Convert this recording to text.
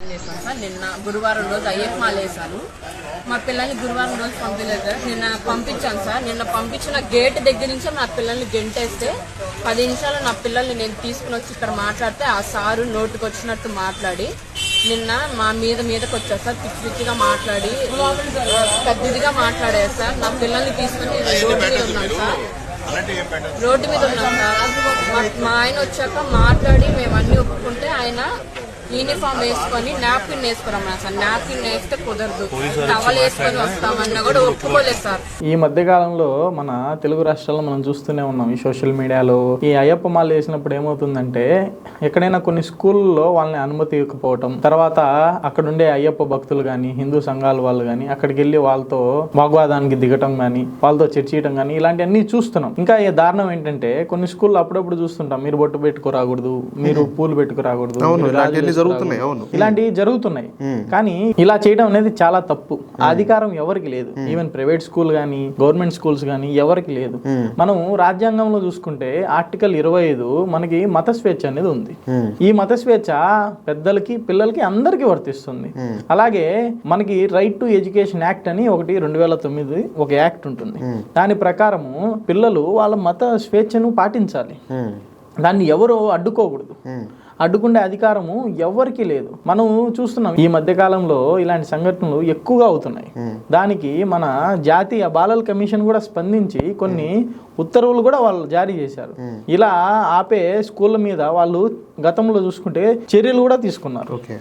చేశాను సార్. నిన్న గురువారం రోజు అయ్యప్ప మాల వేశాను మా పిల్లల్ని గురువారం రోజు పంపించలేదు సార్. నిన్న పంపించాను సార్. నిన్న పంపించిన గేట్ దగ్గర నుంచే నా పిల్లల్ని గెంటేస్తే పది నిమిషాలు నా పిల్లల్ని నేను తీసుకుని వచ్చి ఇక్కడ మాట్లాడితే ఆ సారు నోటికి వచ్చినట్టు మాట్లాడి నిన్న మా మీద మీదకి వచ్చారు సార్. పిచ్చి పిచ్చిగా మాట్లాడి పెద్దదిగా మాట్లాడారు సార్. నా పిల్లల్ని తీసుకుని రోడ్డు మీద ఉన్నాను సార్. రోడ్డు మీద ఉన్నాం సార్. మా- మా ఆయన వచ్చాక మాట్లాడి మేము అన్ని ఒప్పుకుంటే ఆయన యూనిఫామ్ వేసుకొని నాప్కిన్ వేసుకురమ్మన్నా సార్. నాప్కిన్ వేస్తే కుదరదు. టవల్ వేసుకొని వస్తామన్నా కూడా ఒప్పుకోలేదు సార్. ఈ మధ్య కాలంలో మన తెలుగు రాష్ట్రాల్లో మనం చూస్తూనే ఉన్నాం ఈ సోషల్ మీడియాలో. ఈ అయ్యప్ప మాల వేసినప్పుడు ఏమవుతుందంటే ఎక్కడైనా కొన్ని స్కూల్లో వాళ్ళని అనుమతి ఇవ్వకపోవటం తర్వాత అక్కడ ఉండే అయ్యప్ప భక్తులు కానీ హిందూ సంఘాల వాళ్ళు కానీ అక్కడికి వెళ్ళి వాళ్ళతో వాగ్వాదానికి దిగటం కానీ వాళ్ళతో చర్చించడం కానీ ఇలాంటివన్నీ చూస్తున్నాం. ఇంకా ఈ దారుణం ఏంటంటే కొన్ని స్కూల్లో అప్పుడప్పుడు చూస్తుంటాం మీరు బొట్టు పెట్టుకురాకూడదు మీరు పూలు పెట్టుకురాకూడదు జరుగుతున్నాయి అవును. ఇలాంటివి జరుగుతున్నాయి. కానీ ఇలా చేయడం అనేది చాలా తప్పు. అధికారం ఎవరికి లేదు. ఈవెన్ ప్రైవేట్ స్కూల్ కానీ గవర్నమెంట్ స్కూల్స్ కానీ ఎవరికి లేదు. మనం రాజ్యాంగంలో చూసుకుంటే ఆర్టికల్ ఇరవై ఐదు మనకి మత స్వేచ్ఛ అనేది ఉంది. ఈ మత స్వేచ్ఛ పెద్దలకి పిల్లలకి అందరికీ వర్తిస్తుంది. అలాగే మనకి రైట్ టు ఎడ్యుకేషన్ యాక్ట్ అని ఒకటి రెండు వేల తొమ్మిది ఒక యాక్ట్ ఉంటుంది. దాని ప్రకారము పిల్లలు వాళ్ళ మత స్వేచ్ఛను పాటించాలి. దాన్ని ఎవరు అడ్డుకోకూడదు. అడ్డుకునే అధికారము ఎవరికీ లేదు. మనం చూస్తున్నాం ఈ మధ్య కాలంలో ఇలాంటి సంఘటనలు ఎక్కువగా అవుతున్నాయి. దానికి మన జాతీయ బాలల కమిషన్ కూడా స్పందించి కొన్ని ఉత్తర్వులు కూడా వాళ్ళు జారీ చేశారు. ఇలా ఆపే స్కూళ్ళ మీద వాళ్ళు గతంలో చూసుకుంటే చర్యలు కూడా తీసుకున్నారు.